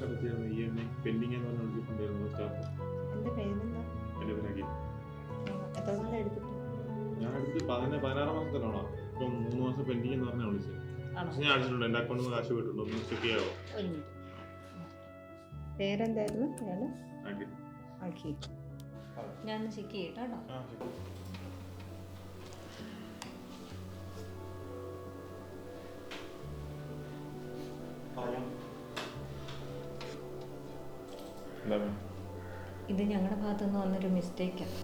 കാശ് ഈ എന്നെ പെൻഡിങ് എന്ന് പറഞ്ഞ് വിളിച്ചിട്ടുണ്ടായിരുന്നു സ്റ്റാഫ് എന്റെ പേരെന്താ? എന്റെ പേരാക്കി. എത്ര നാളെ എടുത്തിട്ട്? ഞാൻ എടുത്ത് പതിന പതിനാറ് മാസത്തിലാണോ? ഇപ്പം മൂന്ന് മാസം പെൻഡിങ് എന്ന് പറഞ്ഞാൽ വിളിച്ചത് പക്ഷെ ഞാൻ അടിച്ചിട്ടുണ്ട്. എന്റെ അക്കൗണ്ടിൽ നിന്ന് കാശ് പോയിട്ടുണ്ട്. ഒന്ന് ചെക്ക് ചെയ്യാവോ? ഒരു മിനിറ്റ് പേരെന്തായിരുന്നു അയാൾ ഞാൻ ചെക്ക് ചെയ്യട്ടോ കേട്ടോ. ആ ഇത് ഞങ്ങളുടെ ഭാഗത്തുനിന്ന് വന്നൊരു മിസ്റ്റേക്കാണ്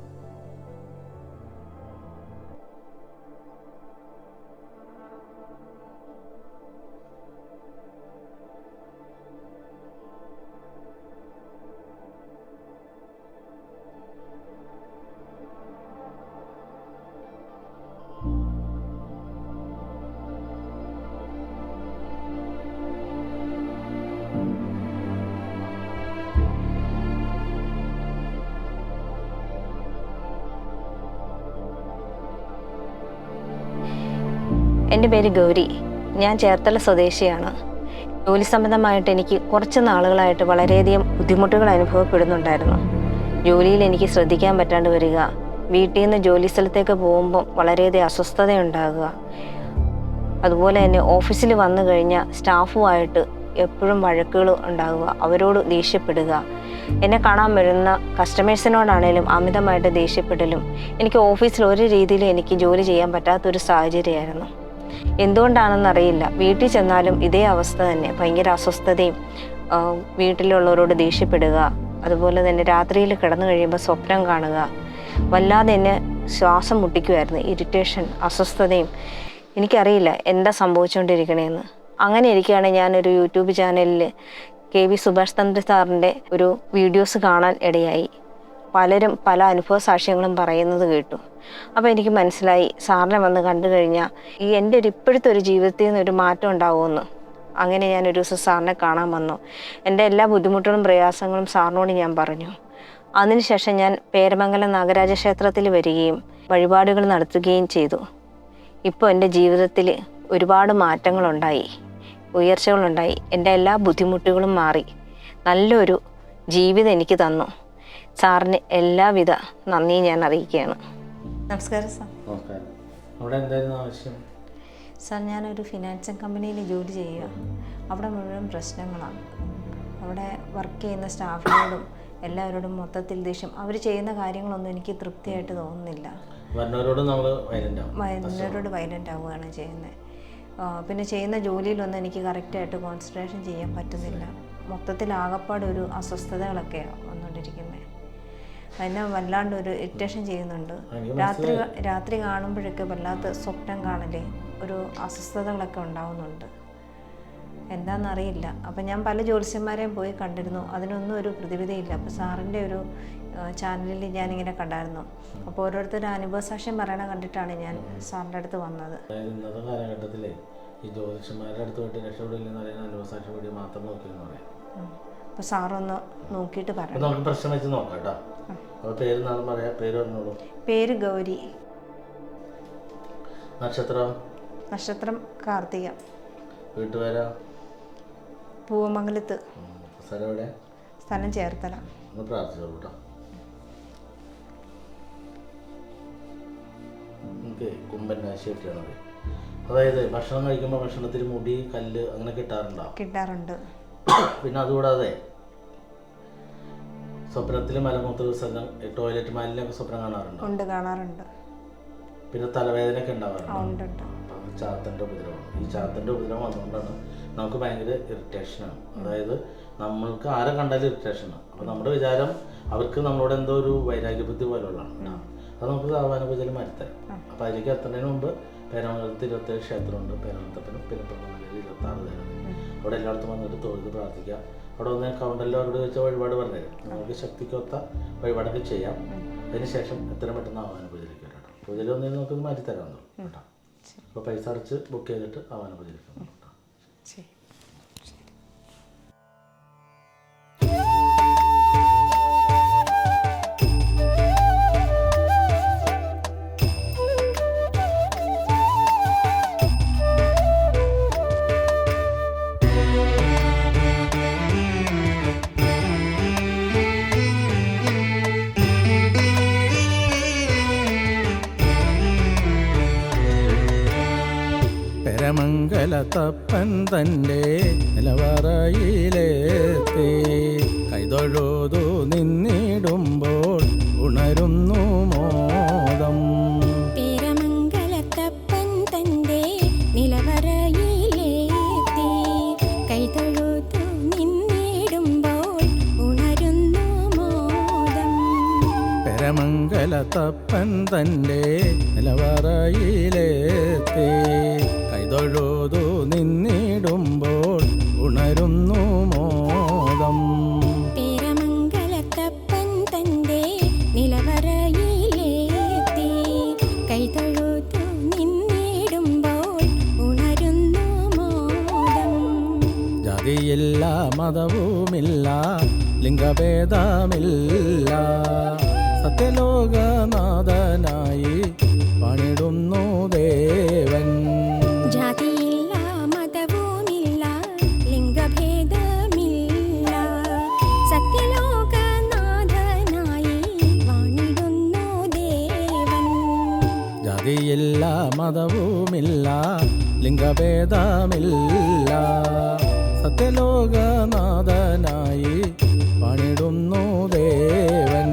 എന്റെ പേര് ഗൗരി. ഞാൻ ചേർത്തല സ്വദേശിയാണ്. ജോലി സംബന്ധമായിട്ട് എനിക്ക് കുറച്ച് നാളുകളായിട്ട് വളരെയധികം ബുദ്ധിമുട്ടുകൾ അനുഭവപ്പെടുന്നുണ്ടായിരുന്നു. ജോലിയിൽ എനിക്ക് ശ്രദ്ധിക്കാൻ പറ്റാണ്ട് വരിക വീട്ടിൽ നിന്ന് ജോലി സ്ഥലത്തേക്ക് പോകുമ്പം വളരെയധികം അസ്വസ്ഥതയുണ്ടാകുക അതുപോലെ തന്നെ ഓഫീസിൽ വന്നു കഴിഞ്ഞാൽ സ്റ്റാഫുമായിട്ട് എപ്പോഴും വഴക്കുകൾ ഉണ്ടാകുക അവരോട് ദേഷ്യപ്പെടുക എന്നെ കാണാൻ വരുന്ന കസ്റ്റമേഴ്സിനോടാണേലും അമിതമായിട്ട് ദേഷ്യപ്പെടലും എനിക്ക് ഓഫീസിൽ ഒരു രീതിയിൽ എനിക്ക് ജോലി ചെയ്യാൻ പറ്റാത്തൊരു സാഹചര്യമായിരുന്നു. എന്തുകൊണ്ടാണെന്നറിയില്ല. വീട്ടിൽ ചെന്നാലും ഇതേ അവസ്ഥ തന്നെ. ഭയങ്കര അസ്വസ്ഥതയും വീട്ടിലുള്ളവരോട് ദേഷ്യപ്പെടുക അതുപോലെ തന്നെ രാത്രിയിൽ കിടന്നു കഴിയുമ്പോൾ സ്വപ്നം കാണുക വല്ലാതെ എന്നെ ശ്വാസം മുട്ടിക്കുമായിരുന്നു ഇറിറ്റേഷൻ അസ്വസ്ഥതയും. എനിക്കറിയില്ല എന്താ സംഭവിച്ചുകൊണ്ടിരിക്കണേന്ന്. അങ്ങനെ ഇരിക്കുകയാണ് ഞാനൊരു യൂട്യൂബ് ചാനലിൽ കെ വി സുഭാഷ് ചന്ദ്ര സാറിന്റെ ഒരു വീഡിയോസ് കാണാൻ ഇടയായി. പലരും പല അനുഭവ സാക്ഷ്യങ്ങളും പറയുന്നത് കേട്ടു. അപ്പോൾ എനിക്ക് മനസ്സിലായി സാറിനെ വന്ന് കണ്ടു കഴിഞ്ഞാൽ ഈ എന്റെ ഒരു ഇപ്പോഴത്തെ ഒരു ജീവിതത്തിൽ നിന്ന് ഒരു മാറ്റം ഉണ്ടാവുമെന്ന്. അങ്ങനെ ഞാൻ ഒരു ദിവസം സാറിനെ കാണാൻ വന്നു. എന്റെ എല്ലാ ബുദ്ധിമുട്ടുകളും പ്രയാസങ്ങളും സാറിനോട് ഞാൻ പറഞ്ഞു. അതിനുശേഷം ഞാൻ പേരമംഗലം നാഗരാജ ക്ഷേത്രത്തിൽ വരികയും വഴിപാടുകൾ നടത്തുകയും ചെയ്തു. ഇപ്പോൾ എന്റെ ജീവിതത്തിൽ ഒരുപാട് മാറ്റങ്ങളുണ്ടായി ഉയർച്ചകളുണ്ടായി. എന്റെ എല്ലാ ബുദ്ധിമുട്ടുകളും മാറി. നല്ലൊരു ജീവിതം എനിക്ക് തന്നു. സാറിന് എല്ലാവിധ നന്ദിയും ഞാൻ അറിയിക്കുകയാണ്. നമസ്കാരം സാർ. അവിടെ എന്തായിരുന്നു ആവശ്യം? സാർ ഞാനൊരു ഫിനാൻസിങ് കമ്പനിയിൽ ജോലി ചെയ്യുക. അവിടെ മുഴുവൻ പ്രശ്നങ്ങളാണ്. അവിടെ വർക്ക് ചെയ്യുന്ന സ്റ്റാഫിനോടും എല്ലാവരോടും മൊത്തത്തിൽ ദേഷ്യം. അവർ ചെയ്യുന്ന കാര്യങ്ങളൊന്നും എനിക്ക് തൃപ്തിയായിട്ട് തോന്നുന്നില്ല. വരുന്നവരോട് വയലന്റ് ആവുകയാണ് ചെയ്യുന്നത്. പിന്നെ ചെയ്യുന്ന ജോലിയിലൊന്നും എനിക്ക് കറക്റ്റായിട്ട് കോൺസെൻട്രേഷൻ ചെയ്യാൻ പറ്റുന്നില്ല. മൊത്തത്തിൽ ആകപ്പാട് ഒരു അസ്വസ്ഥതകളൊക്കെ വന്നുകൊണ്ടിരിക്കുന്നത് അതിനെ വല്ലാണ്ട് ഒരു ഇറിറ്റേഷൻ ചെയ്യുന്നുണ്ട് രാത്രി രാത്രി കാണുമ്പോഴൊക്കെ വല്ലാത്ത സ്വപ്നം കാണലേ ഒരു അസ്വസ്ഥതകളൊക്കെ ഉണ്ടാവുന്നുണ്ട്. എന്താണെന്നറിയില്ല അപ്പം ഞാൻ പല ജ്യോത്സ്യന്മാരെയും പോയി കണ്ടിരുന്നു. അതിനൊന്നും ഒരു പ്രതിവിധിയില്ല. അപ്പോൾ സാറിന്റെ ഒരു ചാനലിൽ ഞാനിങ്ങനെ കണ്ടായിരുന്നു. അപ്പോൾ ഓരോരുത്തരുടെ അനുഭവസാക്ഷ്യം പറയണ കണ്ടിട്ടാണ് ഞാൻ സാറിന്റെ അടുത്ത് വന്നത്. ഇന്നത്തെ കാലഘട്ടത്തിലെ ഈ ജ്യോതിഷന്മാരുടെ അടുത്ത് പോയിട്ട് രക്ഷപ്പെടില്ലെന്ന് പറയുന്ന അനുഭവസാക്ഷി വഴി മാത്രം നോക്കിയെന്ന് പറയാം. അപ്പോൾ സാറൊന്ന് നോക്കിയിട്ട് പറയണം. നമുക്ക് പ്രശ്നം വെച്ച് നോക്കാം കേട്ടോ. അപ്പോൾ പേര് നാളെ പറയാം? പേര് പറഞ്ഞോളൂ. പേര് ഗൗരി. നക്ഷത്രം? നക്ഷത്രം കാർത്തിക. വീട്ടുപേരാ? പൂവമംഗലത്ത്. സ്ഥലം എവിടെ? സ്ഥലം ചേർത്തല. ഒന്ന് പ്രാർത്ഥിച്ചോളൂ കേട്ടോ. നമുക്ക് കുമ്പൻ രാശിയൊക്കെയാണത് അതായത് ഭക്ഷണം കഴിക്കുമ്പോൾ ഭക്ഷണത്തിൽ മുടി കല്ല് അങ്ങനെ കിട്ടാറുണ്ടോ? കിട്ടാറുണ്ട്. പിന്നെ അതുകൂടാതെ സ്വപ്നത്തിൽ മലമൂത്ര വിസർജനം ടോയ്ലറ്റ് മാലിന്യം സ്വപ്നം കാണാറുണ്ട്? ഉണ്ട് കാണാറുണ്ട്. പിന്നെ തലവേദന ഒക്കെ ഉണ്ടാവാറുണ്ട് ചാത്തന്റെ ഉപദ്രവമാണ് ഈ ചാത്തന്റെ ഉപദ്രവം വന്നുകൊണ്ടാണ് നമുക്ക് ഭയങ്കര ഇറിറ്റേഷനാണ് അതായത് നമ്മൾക്ക് ആരെ കണ്ടാലും ഇറിറ്റേഷനാണ് അപ്പോൾ നമ്മുടെ വിചാരം അവർക്ക് നമ്മളോട് എന്തോ ഒരു വൈരാഗ്യബുദ്ധി പോലുള്ളതാണ്. അത് നമുക്ക് സാധാരണ മാറ്റിത്തരാം അപ്പോൾ അതിലേക്ക് എത്തുന്നതിന് മുമ്പ് പേരാമംഗലത്ത് ഇരുപത്തേഴ് ക്ഷേത്രമുണ്ട്. പേരാമത്തപ്പനും പിന്നെ പൊന്നമലയിൽ ഇരുപത്തി ആറ് അവിടെ എല്ലായിടത്തും വന്നിട്ട് തൊഴുത് പ്രാർത്ഥിക്കുക അവിടെ വന്ന് അവരോട് വെച്ച വഴിപാട് പറഞ്ഞുതരും. നമുക്ക് ശക്തിക്കൊത്ത വഴിപാടൊക്കെ ചെയ്യാം. അതിനുശേഷം എത്രയും പെട്ടെന്ന് ആവാന പൂജയിലേക്ക് വരാം കേട്ടോ പൂജയിൽ വന്നതിന് നമുക്ക് മാറ്റി തരാമെന്നു കേട്ടോ. അപ്പോൾ പൈസ അടച്ച് ബുക്ക് ചെയ്തിട്ട് ആവാന പൂജയിലേക്ക് കേട്ടോ ശരി തപ്പൻ തന്റെ നിലവറയിലെത്തി കൈതൊഴുതു നിന്നിടുമ്പോൾ ഉണരുന്നു മോദം. പേരമംഗലത്തപ്പൻ തന്റെ നിലവറയിലെത്തി കൈതൊഴുതു നിന്നിടുമ്പോൾ ഉണരുന്നു മോദം. പെരമംഗലത്തപ്പൻ തന്റെ നിലവറയിലെത്തി കൈതൊഴുതു നിന്നിടുമ്പോൾ ഉണരുന്നു മോദം. തിരമംഗലത്തപ്പൻ തന്റെ നിലവറയിലെത്തി കൈതൊഴുതു നിന്നിടുമ്പോൾ ഉണരുന്നു മോദം. ജാതിയില്ല മതവുമില്ല ലിംഗഭേദമില്ല. സത്യലോകനാഥനായി ജാതിയില്ല മതവുമില്ല ലിംഗഭേദമില്ല. സത്യലോകനാഥനായി പണിടുന്നു ദേവൻ.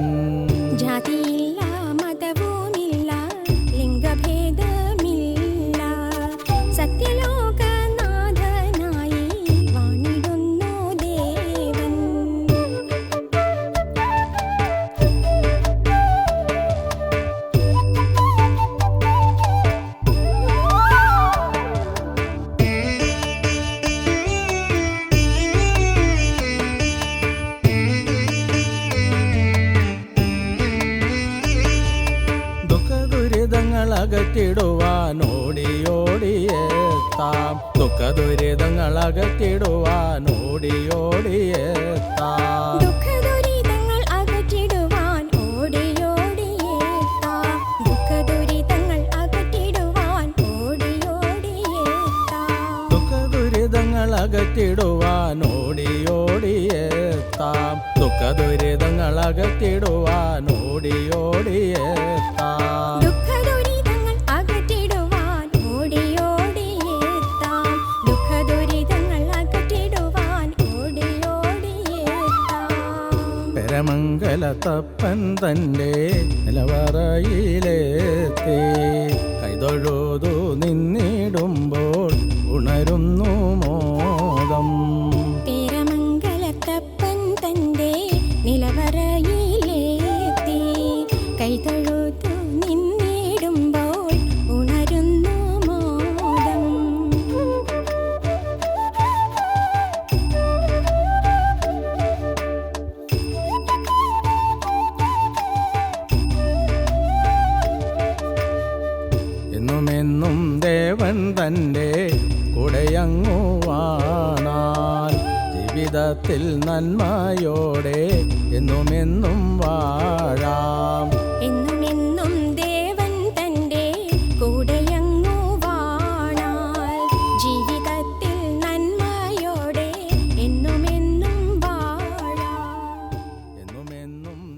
ദുഃഖദുരിതങ്ങൾ അകറ്റിടുവാൻ ഓടി ഓടിയെത്താം ദുഃഖദുരിതങ്ങൾ അകറ്റിടുവാൻ ഓടി ഓടിയെത്താം പെരമംഗലത്തപ്പൻ തന്റെ നിലവറയിലെത്തി. കൈതൊഴുതു നിന്നിടുമ്പോൾ ഉണരുന്നു മോദം ജീവിതത്തിൽ നന്മയോടെ എന്നും വാഴാം.